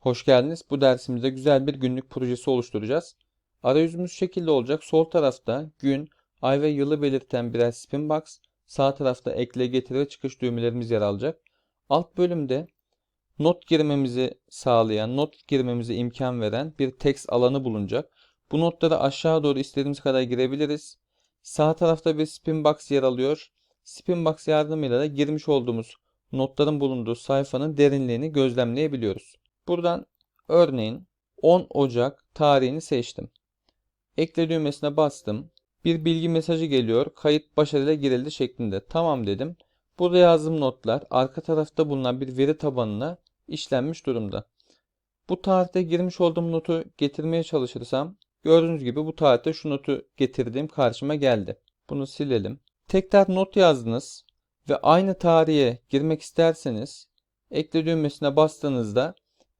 Hoş geldiniz. Bu dersimizde güzel bir günlük projesi oluşturacağız. Arayüzümüz şekilde olacak. Sol tarafta gün, ay ve yılı belirten birer spin box. Sağ tarafta ekle, getir ve çıkış düğmelerimiz yer alacak. Alt bölümde not girmemizi sağlayan, not girmemize imkan veren bir text alanı bulunacak. Bu notları aşağı doğru istediğimiz kadar girebiliriz. Sağ tarafta bir spin box yer alıyor. Spin box yardımıyla da girmiş olduğumuz notların bulunduğu sayfanın derinliğini gözlemleyebiliyoruz. Buradan örneğin 10 Ocak tarihini seçtim. Ekle düğmesine bastım. Bir bilgi mesajı geliyor. Kayıt başarıyla girildi şeklinde. Tamam dedim. Burada yazdığım notlar arka tarafta bulunan bir veri tabanına işlenmiş durumda. Bu tarihte girmiş olduğum notu getirmeye çalışırsam gördüğünüz gibi bu tarihte şu notu getirdiğim karşıma geldi. Bunu silelim. Tekrar not yazdınız ve aynı tarihe girmek isterseniz ekle düğmesine bastığınızda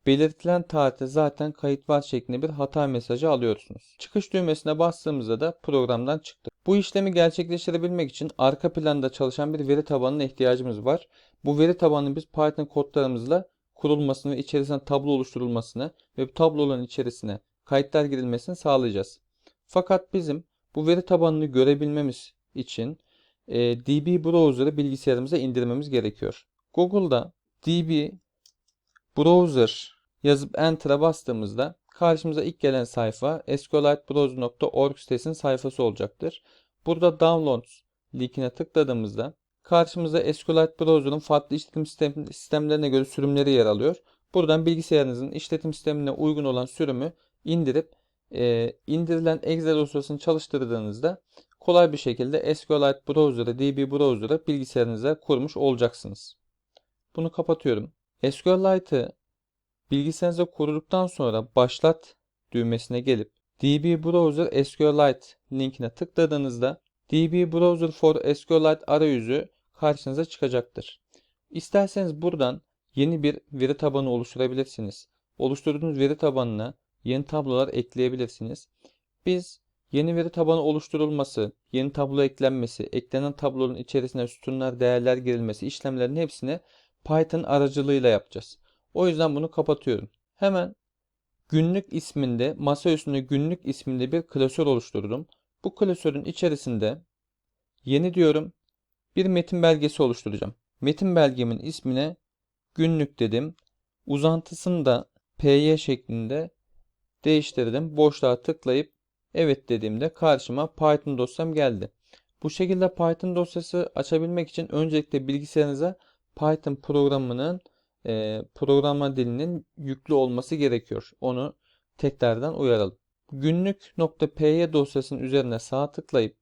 belirtilen tarihte zaten kayıt var şeklinde bir hata mesajı alıyorsunuz. Çıkış düğmesine bastığımızda da programdan çıktı. Bu işlemi gerçekleştirebilmek için arka planda çalışan bir veri tabanına ihtiyacımız var. Bu veri tabanını biz Python kodlarımızla kurulmasını ve içerisine tablo oluşturulmasını ve bu tabloların içerisine kayıtlar girilmesini sağlayacağız. Fakat bizim bu veri tabanını görebilmemiz için e, DB Browser'ı bilgisayarımıza indirmemiz gerekiyor. Google'da DB Browser yazıp Enter'a bastığımızda karşımıza ilk gelen sayfa sqlitebrowser.org sitesinin sayfası olacaktır. Burada Downloads linkine tıkladığımızda karşımıza SQLite Browser'ın farklı işletim sistem, sistemlerine göre sürümleri yer alıyor. Buradan bilgisayarınızın işletim sistemine uygun olan sürümü indirip e, indirilen Excel dosyasını çalıştırdığınızda kolay bir şekilde SQLite Browser'ı, DB Browser'ı bilgisayarınıza kurmuş olacaksınız. Bunu kapatıyorum. SQLite'ı bilgisayarınıza kurduktan sonra başlat düğmesine gelip DB Browser SQLite linkine tıkladığınızda DB Browser for SQLite arayüzü karşınıza çıkacaktır. İsterseniz buradan yeni bir veri tabanı oluşturabilirsiniz. Oluşturduğunuz veri tabanına yeni tablolar ekleyebilirsiniz. Biz yeni veri tabanı oluşturulması, yeni tablo eklenmesi, eklenen tablonun içerisine sütunlar, değerler girilmesi işlemlerin hepsini Python aracılığıyla yapacağız. O yüzden bunu kapatıyorum. Hemen günlük isminde, masa üstünde günlük isminde bir klasör oluşturdum. Bu klasörün içerisinde yeni diyorum bir metin belgesi oluşturacağım. Metin belgemin ismine günlük dedim. Uzantısını da py şeklinde değiştirdim. Boşluğa tıklayıp evet dediğimde karşıma Python dosyam geldi. Bu şekilde Python dosyası açabilmek için öncelikle bilgisayarınıza Python programının e, programa dilinin yüklü olması gerekiyor. Onu tekrardan uyaralım. Günlük.py dosyasının üzerine sağ tıklayıp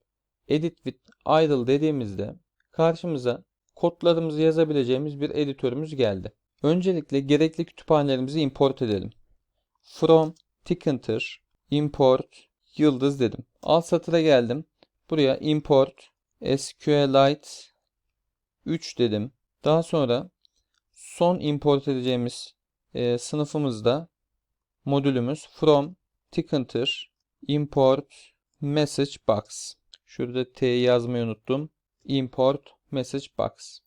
Edit with idle dediğimizde karşımıza kodlarımızı yazabileceğimiz bir editörümüz geldi. Öncelikle gerekli kütüphanelerimizi import edelim. From Tkinter import yıldız dedim. Alt satıra geldim. Buraya import SQLite 3 dedim. Daha sonra son import edeceğimiz e, sınıfımızda modülümüz from Tkinter import message box. Şurada T yazmayı unuttum. Import message box.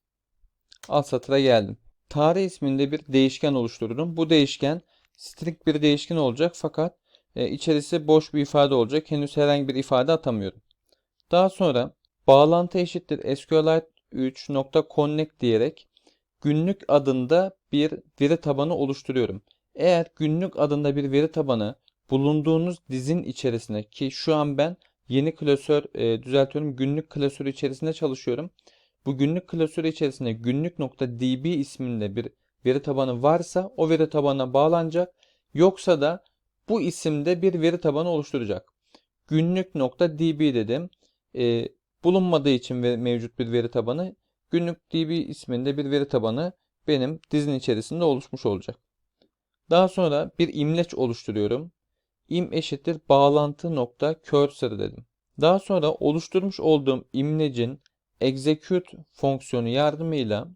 Alt satıra geldim. Tarih isminde bir değişken oluşturdum. Bu değişken string bir değişken olacak fakat e, içerisi boş bir ifade olacak. Henüz herhangi bir ifade atamıyorum. Daha sonra bağlantı eşittir SQLite 3.connect diyerek günlük adında bir veri tabanı oluşturuyorum. Eğer günlük adında bir veri tabanı bulunduğunuz dizin içerisine ki şu an ben yeni klasör e, düzeltiyorum günlük klasörü içerisinde çalışıyorum. Bu günlük klasörü içerisinde günlük.db isminde bir veri tabanı varsa o veri tabanına bağlanacak. Yoksa da bu isimde bir veri tabanı oluşturacak. Günlük.db dedim. E, bulunmadığı için mevcut bir veri tabanı günlük db isminde bir veri tabanı benim dizin içerisinde oluşmuş olacak. Daha sonra bir imleç oluşturuyorum. im eşittir bağlantı nokta cursor dedim. Daha sonra oluşturmuş olduğum imlecin execute fonksiyonu yardımıyla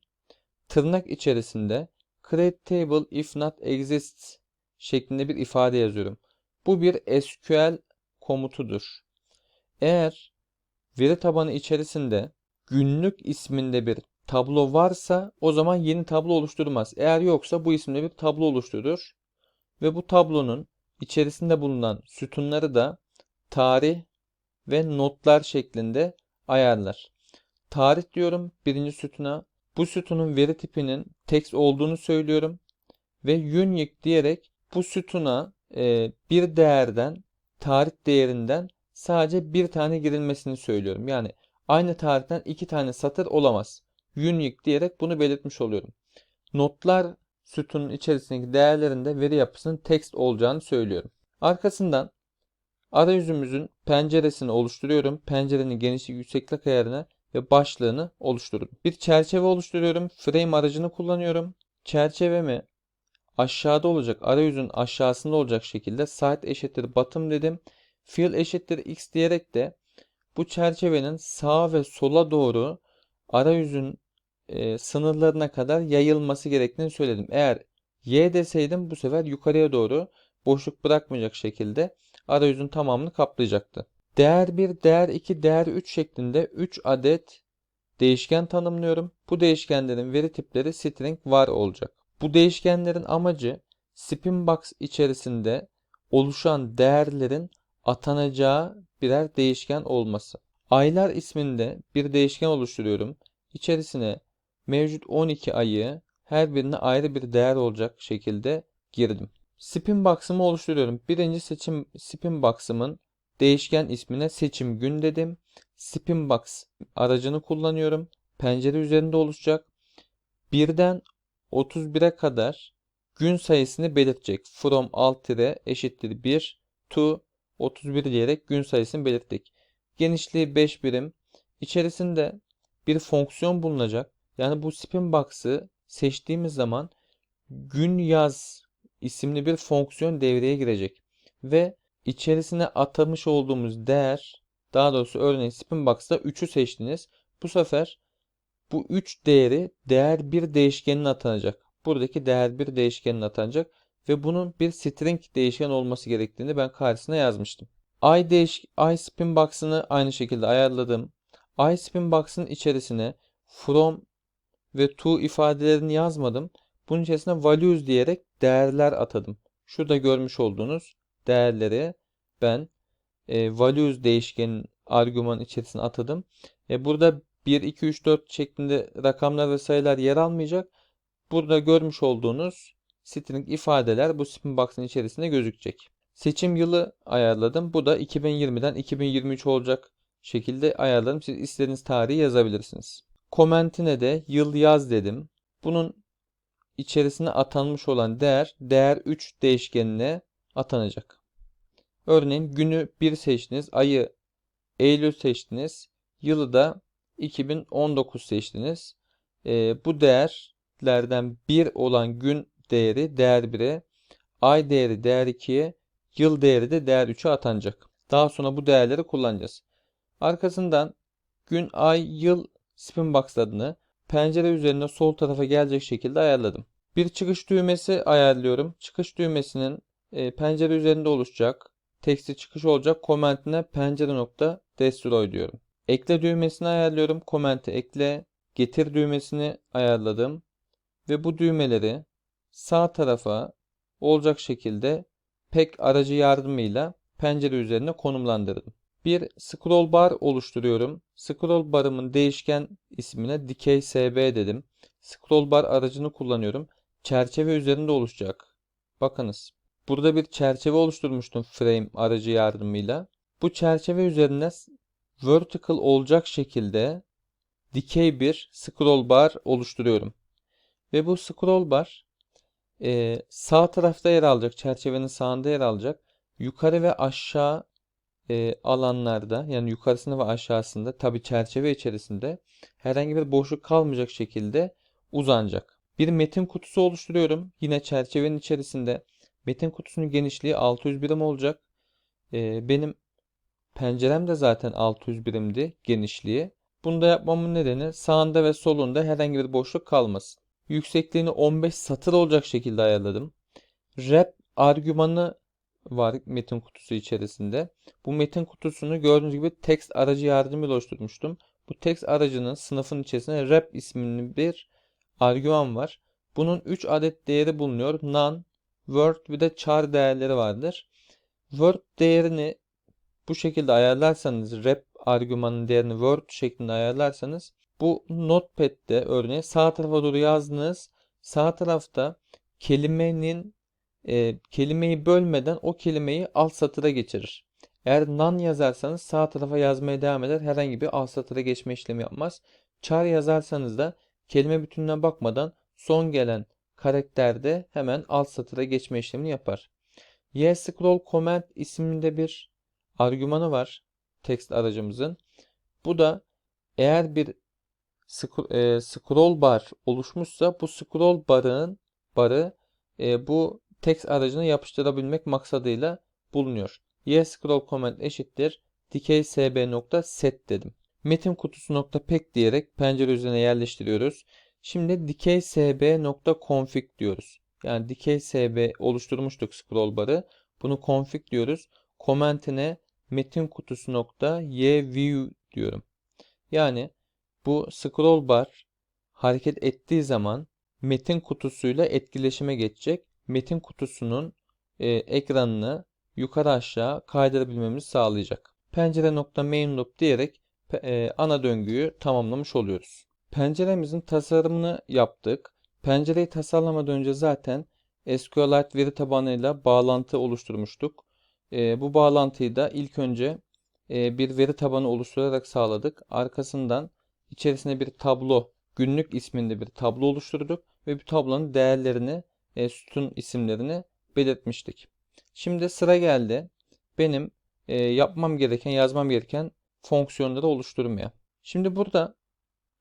tırnak içerisinde create table if not exists şeklinde bir ifade yazıyorum. Bu bir SQL komutudur. Eğer veri tabanı içerisinde günlük isminde bir tablo varsa o zaman yeni tablo oluşturmaz. Eğer yoksa bu isimde bir tablo oluşturur. Ve bu tablonun içerisinde bulunan sütunları da tarih ve notlar şeklinde ayarlar. Tarih diyorum birinci sütuna. Bu sütunun veri tipinin text olduğunu söylüyorum. Ve unique diyerek bu sütuna e, bir değerden tarih değerinden sadece bir tane girilmesini söylüyorum. Yani aynı tarihten iki tane satır olamaz. Unique diyerek bunu belirtmiş oluyorum. Notlar sütunun içerisindeki değerlerinde veri yapısının text olacağını söylüyorum. Arkasından arayüzümüzün penceresini oluşturuyorum. Pencerenin genişlik yükseklik ayarını ve başlığını oluşturuyorum. Bir çerçeve oluşturuyorum. Frame aracını kullanıyorum. Çerçevemi aşağıda olacak, arayüzün aşağısında olacak şekilde side eşittir bottom dedim. Fill eşittir x diyerek de bu çerçevenin sağa ve sola doğru arayüzün e, sınırlarına kadar yayılması gerektiğini söyledim. Eğer y deseydim bu sefer yukarıya doğru boşluk bırakmayacak şekilde arayüzün tamamını kaplayacaktı. Değer 1, değer 2, değer 3 şeklinde 3 adet değişken tanımlıyorum. Bu değişkenlerin veri tipleri string var olacak. Bu değişkenlerin amacı spin box içerisinde oluşan değerlerin atanacağı birer değişken olması. Aylar isminde bir değişken oluşturuyorum. İçerisine mevcut 12 ayı her birine ayrı bir değer olacak şekilde girdim. Spin box'ımı oluşturuyorum. Birinci seçim spin box'ımın değişken ismine seçim gün dedim. Spin box aracını kullanıyorum. Pencere üzerinde oluşacak. Birden 31'e kadar gün sayısını belirtecek. From alt tire eşittir 1 to 31 diyerek gün sayısını belirttik. Genişliği 5 birim. İçerisinde bir fonksiyon bulunacak. Yani bu spin box'ı seçtiğimiz zaman gün yaz isimli bir fonksiyon devreye girecek. Ve içerisine atamış olduğumuz değer daha doğrusu örneğin spin box'ta 3'ü seçtiniz. Bu sefer bu 3 değeri değer 1 değişkenine atanacak. Buradaki değer 1 değişkenine atanacak ve bunun bir string değişken olması gerektiğini ben karşısına yazmıştım. i değiş i spin box'ını aynı şekilde ayarladım. i spin box'ın içerisine from ve to ifadelerini yazmadım. Bunun içerisine values diyerek değerler atadım. Şurada görmüş olduğunuz değerleri ben e, values değişkenin argüman içerisine atadım. E, burada 1, 2, 3, 4 şeklinde rakamlar ve sayılar yer almayacak. Burada görmüş olduğunuz string ifadeler bu spin box'ın içerisinde gözükecek. Seçim yılı ayarladım. Bu da 2020'den 2023 olacak şekilde ayarladım. Siz istediğiniz tarihi yazabilirsiniz. Komentine de yıl yaz dedim. Bunun içerisine atanmış olan değer değer 3 değişkenine atanacak. Örneğin günü 1 seçtiniz, ayı Eylül seçtiniz, yılı da 2019 seçtiniz. E, bu değerlerden 1 olan gün değeri değer 1'e, ay değeri değer 2'ye, yıl değeri de değer 3'e atanacak. Daha sonra bu değerleri kullanacağız. Arkasından gün, ay, yıl spin box adını pencere üzerinde sol tarafa gelecek şekilde ayarladım. Bir çıkış düğmesi ayarlıyorum. Çıkış düğmesinin e, pencere üzerinde oluşacak. Teksti çıkış olacak. Komentine pencere nokta destroy diyorum. Ekle düğmesini ayarlıyorum. Komente ekle. Getir düğmesini ayarladım. Ve bu düğmeleri sağ tarafa olacak şekilde pek aracı yardımıyla pencere üzerine konumlandırdım. Bir scroll bar oluşturuyorum. Scroll barımın değişken ismine dikey sb dedim. Scroll bar aracını kullanıyorum. Çerçeve üzerinde oluşacak. Bakınız. Burada bir çerçeve oluşturmuştum frame aracı yardımıyla. Bu çerçeve üzerine vertical olacak şekilde dikey bir scroll bar oluşturuyorum. Ve bu scroll bar e, sağ tarafta yer alacak. Çerçevenin sağında yer alacak. Yukarı ve aşağı e, alanlarda yani yukarısında ve aşağısında tabi çerçeve içerisinde herhangi bir boşluk kalmayacak şekilde uzanacak. Bir metin kutusu oluşturuyorum. Yine çerçevenin içerisinde metin kutusunun genişliği 600 birim olacak. E, benim pencerem de zaten 600 birimdi genişliği. Bunu da yapmamın nedeni sağında ve solunda herhangi bir boşluk kalmasın. Yüksekliğini 15 satır olacak şekilde ayarladım. Wrap argümanı var metin kutusu içerisinde. Bu metin kutusunu gördüğünüz gibi text aracı yardımıyla oluşturmuştum. Bu text aracının sınıfın içerisinde wrap ismini bir argüman var. Bunun 3 adet değeri bulunuyor. None, word bir de char değerleri vardır. Word değerini bu şekilde ayarlarsanız rep argümanın değerini word şeklinde ayarlarsanız bu notepad'de örneğin sağ tarafa doğru yazdığınız sağ tarafta kelimenin e, kelimeyi bölmeden o kelimeyi alt satıra geçirir. Eğer none yazarsanız sağ tarafa yazmaya devam eder. Herhangi bir alt satıra geçme işlemi yapmaz. Char yazarsanız da kelime bütününe bakmadan son gelen karakterde hemen alt satıra geçme işlemini yapar. Y scroll comment isminde bir argümanı var text aracımızın. Bu da eğer bir scroll bar oluşmuşsa bu scroll barın barı e, bu text aracına yapıştırabilmek maksadıyla bulunuyor. Y scroll comment eşittir dikey sb nokta set dedim. Metin kutusu nokta pek diyerek pencere üzerine yerleştiriyoruz. Şimdi dikey sb nokta config diyoruz. Yani dikey sb oluşturmuştuk scroll barı. Bunu config diyoruz. Commentine metin kutusu nokta y view diyorum. Yani bu scroll bar hareket ettiği zaman metin kutusuyla etkileşime geçecek. Metin kutusunun e, ekranını yukarı aşağı kaydırabilmemizi sağlayacak. Pencere nokta main loop diyerek e, ana döngüyü tamamlamış oluyoruz. Penceremizin tasarımını yaptık. Pencereyi tasarlamadan önce zaten SQLite veri tabanıyla bağlantı oluşturmuştuk. E, bu bağlantıyı da ilk önce e, bir veri tabanı oluşturarak sağladık. Arkasından içerisine bir tablo, günlük isminde bir tablo oluşturduk ve bu tablonun değerlerini, e, sütun isimlerini belirtmiştik. Şimdi sıra geldi benim e, yapmam gereken, yazmam gereken fonksiyonları oluşturmaya. Şimdi burada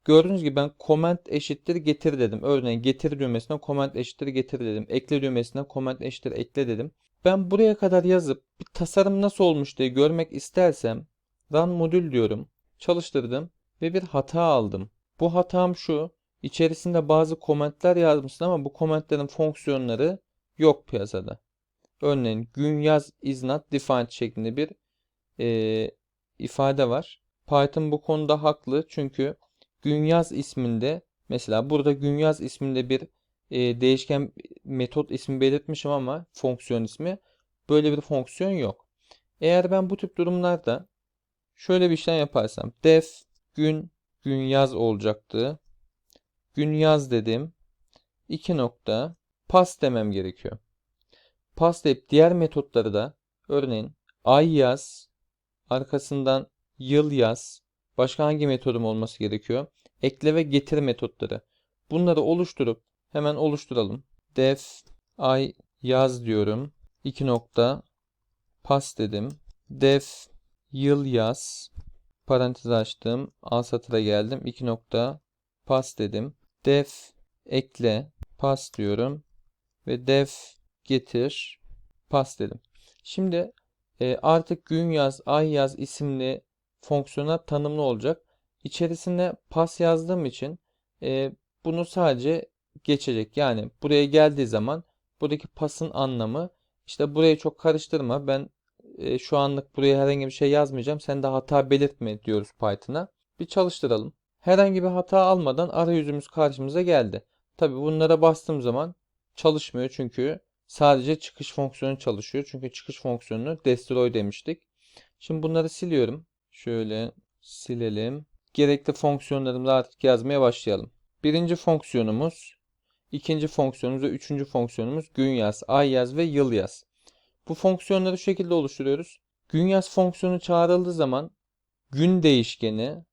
gördüğünüz gibi ben comment eşittir getir dedim. Örneğin getir düğmesine comment eşittir getir dedim. Ekle düğmesine comment eşittir ekle dedim. Ben buraya kadar yazıp bir tasarım nasıl olmuş diye görmek istersem run modül diyorum. Çalıştırdım ve bir hata aldım. Bu hatam şu. İçerisinde bazı komentler yazmışsın ama bu komentlerin fonksiyonları yok piyasada. Örneğin gün yaz is not defined şeklinde bir e, ifade var. Python bu konuda haklı çünkü gün yaz isminde mesela burada gün yaz isminde bir e, değişken metot ismi belirtmişim ama fonksiyon ismi böyle bir fonksiyon yok. Eğer ben bu tip durumlarda şöyle bir işlem yaparsam def gün gün yaz olacaktı. Gün yaz dedim. 2 nokta pas demem gerekiyor. Pas deyip diğer metotları da örneğin ay yaz arkasından yıl yaz başka hangi metodum olması gerekiyor? Ekle ve getir metotları. Bunları oluşturup hemen oluşturalım. Def ay yaz diyorum. 2 nokta pas dedim. Def yıl yaz parantez açtım. A satıra geldim. 2 nokta pas dedim. Def ekle pas diyorum ve def getir pas dedim. Şimdi e, artık gün yaz, ay yaz isimli fonksiyona tanımlı olacak. İçerisinde pas yazdığım için e, bunu sadece geçecek. Yani buraya geldiği zaman buradaki pasın anlamı işte burayı çok karıştırma. Ben e, şu anlık buraya herhangi bir şey yazmayacağım. Sen de hata belirtme diyoruz Python'a. Bir çalıştıralım. Herhangi bir hata almadan arayüzümüz karşımıza geldi. Tabi bunlara bastığım zaman çalışmıyor çünkü sadece çıkış fonksiyonu çalışıyor. Çünkü çıkış fonksiyonunu destroy demiştik. Şimdi bunları siliyorum. Şöyle silelim. Gerekli fonksiyonlarımızı artık yazmaya başlayalım. Birinci fonksiyonumuz, ikinci fonksiyonumuz ve üçüncü fonksiyonumuz gün yaz, ay yaz ve yıl yaz. Bu fonksiyonları şu şekilde oluşturuyoruz. Gün yaz fonksiyonu çağrıldığı zaman gün değişkeni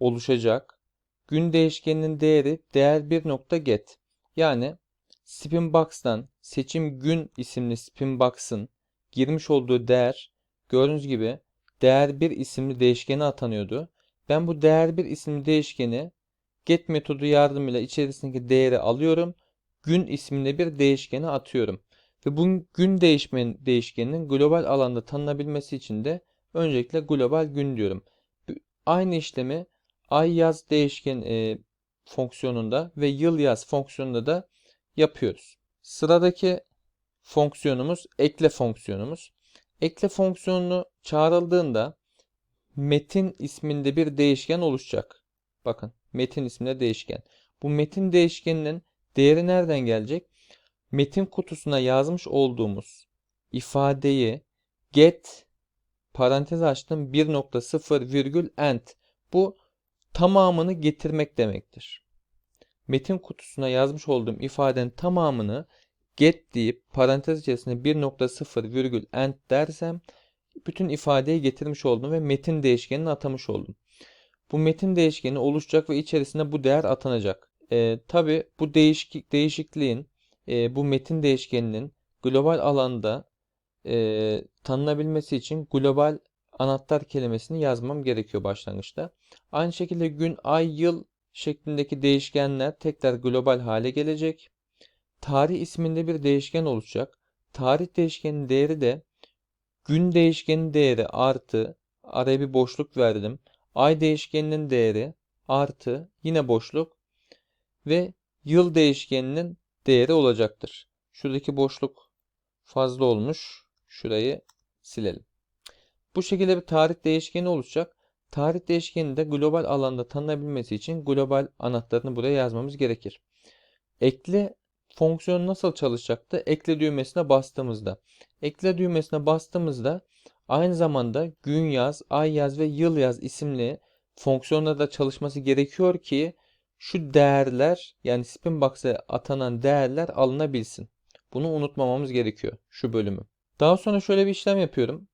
oluşacak. Gün değişkeninin değeri değer 1 nokta get. Yani spinbox'tan seçim gün isimli spinbox'ın girmiş olduğu değer gördüğünüz gibi değer 1 isimli değişkeni atanıyordu. Ben bu değer 1 isimli değişkeni get metodu yardımıyla içerisindeki değeri alıyorum. Gün isminde bir değişkeni atıyorum. Ve bu gün değişmen değişkeninin global alanda tanınabilmesi için de öncelikle global gün diyorum. Aynı işlemi ay yaz değişken e, fonksiyonunda ve yıl yaz fonksiyonunda da yapıyoruz. Sıradaki fonksiyonumuz ekle fonksiyonumuz. Ekle fonksiyonunu çağrıldığında metin isminde bir değişken oluşacak. Bakın metin isminde değişken. Bu metin değişkeninin değeri nereden gelecek? Metin kutusuna yazmış olduğumuz ifadeyi get parantez açtım 1.0 virgül end. Bu tamamını getirmek demektir. Metin kutusuna yazmış olduğum ifadenin tamamını get deyip parantez içerisinde 1.0 virgül end dersem bütün ifadeyi getirmiş oldum ve metin değişkenini atamış oldum. Bu metin değişkeni oluşacak ve içerisine bu değer atanacak. E, Tabi bu değişik, değişikliğin e, bu metin değişkeninin global alanda e, tanınabilmesi için global anahtar kelimesini yazmam gerekiyor başlangıçta. Aynı şekilde gün, ay, yıl şeklindeki değişkenler tekrar global hale gelecek. Tarih isminde bir değişken oluşacak. Tarih değişkenin değeri de gün değişkenin değeri artı araya bir boşluk verdim. Ay değişkeninin değeri artı yine boşluk ve yıl değişkeninin değeri olacaktır. Şuradaki boşluk fazla olmuş. Şurayı silelim. Bu şekilde bir tarih değişkeni oluşacak. Tarih değişkeni de global alanda tanınabilmesi için global anahtarını buraya yazmamız gerekir. Ekle fonksiyonu nasıl çalışacaktı? Ekle düğmesine bastığımızda. Ekle düğmesine bastığımızda aynı zamanda gün yaz, ay yaz ve yıl yaz isimli fonksiyonlarda da çalışması gerekiyor ki şu değerler yani spin box'a atanan değerler alınabilsin. Bunu unutmamamız gerekiyor şu bölümü. Daha sonra şöyle bir işlem yapıyorum.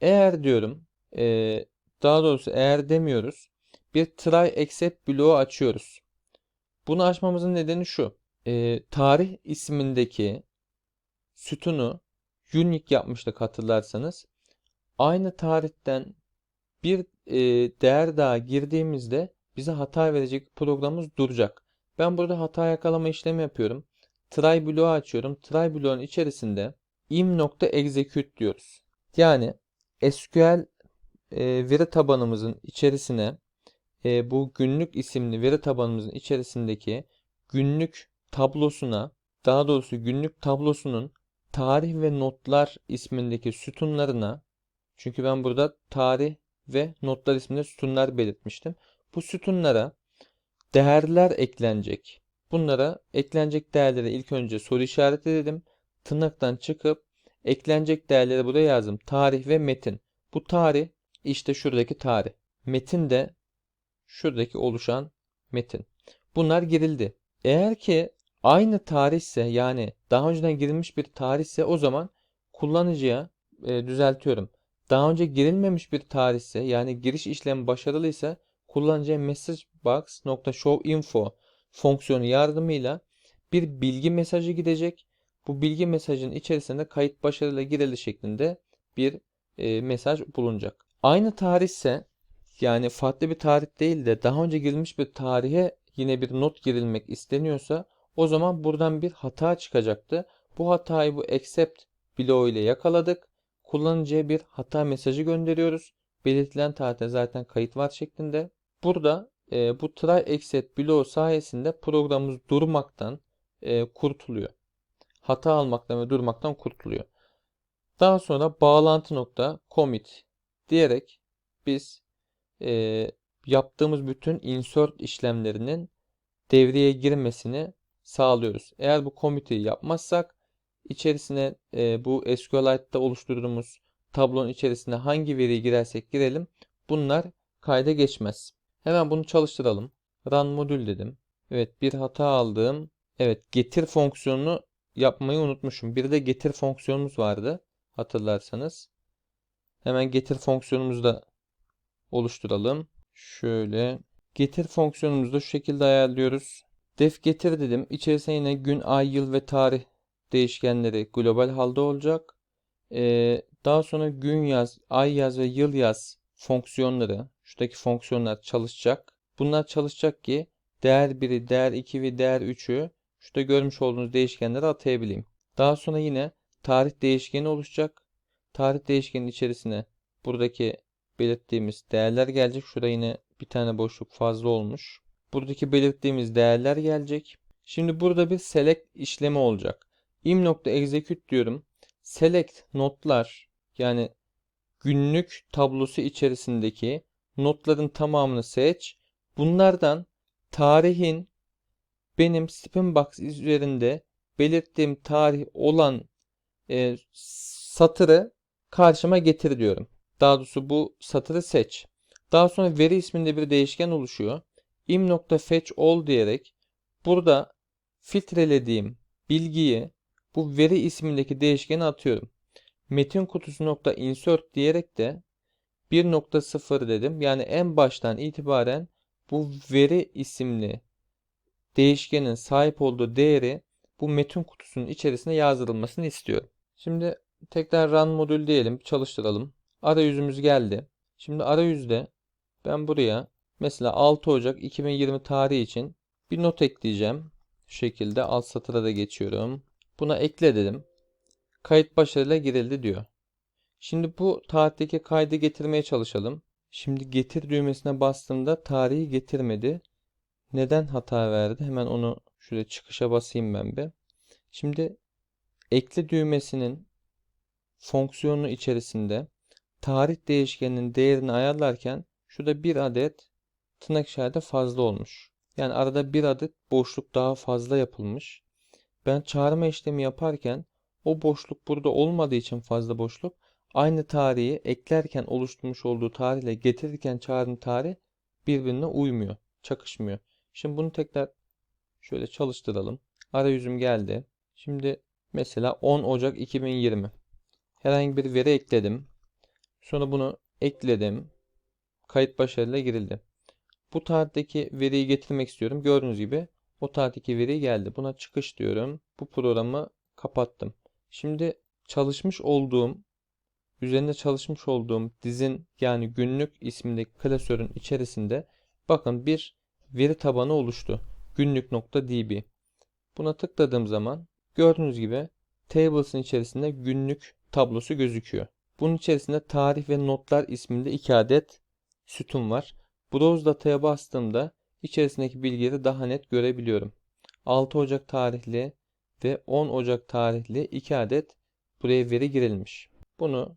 Eğer diyorum e, daha doğrusu eğer demiyoruz bir try except bloğu açıyoruz. Bunu açmamızın nedeni şu. E, tarih ismindeki sütunu unique yapmıştık hatırlarsanız. Aynı tarihten bir e, değer daha girdiğimizde bize hata verecek programımız duracak. Ben burada hata yakalama işlemi yapıyorum. Try bloğu açıyorum. Try bloğun içerisinde im.execute diyoruz. Yani SQL e, veri tabanımızın içerisine e, bu günlük isimli veri tabanımızın içerisindeki günlük tablosuna daha doğrusu günlük tablosunun tarih ve notlar ismindeki sütunlarına çünkü ben burada tarih ve notlar isminde sütunlar belirtmiştim. Bu sütunlara değerler eklenecek. Bunlara eklenecek değerlere ilk önce soru işareti dedim. Tırnaktan çıkıp eklenecek değerleri buraya yazdım. Tarih ve metin. Bu tarih işte şuradaki tarih. Metin de şuradaki oluşan metin. Bunlar girildi. Eğer ki aynı tarihse yani daha önceden girilmiş bir tarihse o zaman kullanıcıya e, düzeltiyorum. Daha önce girilmemiş bir tarihse yani giriş işlemi başarılıysa kullanıcıya messagebox.showinfo fonksiyonu yardımıyla bir bilgi mesajı gidecek. Bu bilgi mesajının içerisinde kayıt başarıyla girildi şeklinde bir e, mesaj bulunacak. Aynı tarih ise yani farklı bir tarih değil de daha önce girilmiş bir tarihe yine bir not girilmek isteniyorsa o zaman buradan bir hata çıkacaktı. Bu hatayı bu accept bloğu ile yakaladık. Kullanıcıya bir hata mesajı gönderiyoruz. Belirtilen tarihte zaten kayıt var şeklinde. Burada e, bu try exit bloğu sayesinde programımız durmaktan e, kurtuluyor. Hata almaktan ve durmaktan kurtuluyor. Daha sonra bağlantı nokta commit diyerek biz e, yaptığımız bütün insert işlemlerinin devreye girmesini sağlıyoruz. Eğer bu commit'i yapmazsak içerisine e, bu SQLite'da oluşturduğumuz tablonun içerisine hangi veriyi girersek girelim bunlar kayda geçmez. Hemen bunu çalıştıralım. Run modül dedim. Evet bir hata aldım. Evet getir fonksiyonunu yapmayı unutmuşum. Bir de getir fonksiyonumuz vardı. Hatırlarsanız. Hemen getir fonksiyonumuzu da oluşturalım. Şöyle getir fonksiyonumuzu da şu şekilde ayarlıyoruz. Def getir dedim. İçerisine yine gün, ay, yıl ve tarih değişkenleri global halde olacak. Ee, daha sonra gün yaz, ay yaz ve yıl yaz fonksiyonları, şuradaki fonksiyonlar çalışacak. Bunlar çalışacak ki değer 1'i, değer 2 ve değer 3'ü şurada görmüş olduğunuz değişkenlere atayabileyim. Daha sonra yine tarih değişkeni oluşacak. Tarih değişkenin içerisine buradaki belirttiğimiz değerler gelecek. Şurada yine bir tane boşluk fazla olmuş. Buradaki belirttiğimiz değerler gelecek. Şimdi burada bir select işlemi olacak. im.execute diyorum. Select notlar yani günlük tablosu içerisindeki notların tamamını seç. Bunlardan tarihin benim Spinbox üzerinde belirttiğim tarih olan e, satırı karşıma getir diyorum. Daha doğrusu bu satırı seç. Daha sonra veri isminde bir değişken oluşuyor. im.fetch all diyerek burada filtrelediğim bilgiyi bu veri ismindeki değişkene atıyorum. Metin kutusu nokta insert diyerek de 1.0 dedim. Yani en baştan itibaren bu veri isimli değişkenin sahip olduğu değeri bu metin kutusunun içerisine yazdırılmasını istiyorum. Şimdi tekrar run modül diyelim, çalıştıralım. Arayüzümüz geldi. Şimdi arayüzde ben buraya mesela 6 Ocak 2020 tarihi için bir not ekleyeceğim. Şu şekilde alt satıra da geçiyorum. Buna ekle dedim. Kayıt başarıyla girildi diyor. Şimdi bu tarihteki kaydı getirmeye çalışalım. Şimdi getir düğmesine bastığımda tarihi getirmedi. Neden hata verdi? Hemen onu şuraya çıkışa basayım ben bir. Şimdi ekle düğmesinin fonksiyonu içerisinde tarih değişkeninin değerini ayarlarken şurada bir adet tırnak işareti fazla olmuş. Yani arada bir adet boşluk daha fazla yapılmış. Ben çağırma işlemi yaparken o boşluk burada olmadığı için fazla boşluk aynı tarihi eklerken oluşturmuş olduğu tarihle getirirken çağrının tarihi birbirine uymuyor, çakışmıyor. Şimdi bunu tekrar şöyle çalıştıralım. Arayüzüm geldi. Şimdi mesela 10 Ocak 2020. Herhangi bir veri ekledim. Sonra bunu ekledim. Kayıt başarıyla girildi. Bu tarihteki veriyi getirmek istiyorum. Gördüğünüz gibi o tarihteki veri geldi. Buna çıkış diyorum. Bu programı kapattım. Şimdi çalışmış olduğum üzerinde çalışmış olduğum dizin yani günlük ismindeki klasörün içerisinde bakın bir veri tabanı oluştu. Günlük.db. Buna tıkladığım zaman gördüğünüz gibi tables'ın içerisinde günlük tablosu gözüküyor. Bunun içerisinde tarih ve notlar isminde iki adet sütun var. Browse data'ya bastığımda içerisindeki bilgileri daha net görebiliyorum. 6 Ocak tarihli ve 10 Ocak tarihli iki adet buraya veri girilmiş. Bunu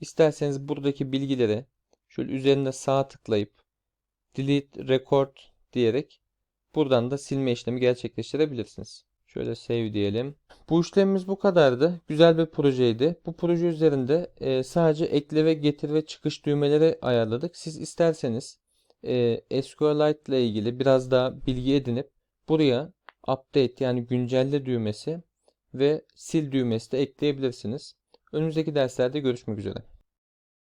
isterseniz buradaki bilgileri şöyle üzerinde sağ tıklayıp delete record diyerek buradan da silme işlemi gerçekleştirebilirsiniz. Şöyle save diyelim. Bu işlemimiz bu kadardı. Güzel bir projeydi. Bu proje üzerinde e, sadece ekle ve getir ve çıkış düğmeleri ayarladık. Siz isterseniz e, SQLite ile ilgili biraz daha bilgi edinip buraya update yani güncelle düğmesi ve sil düğmesi de ekleyebilirsiniz. Önümüzdeki derslerde görüşmek üzere.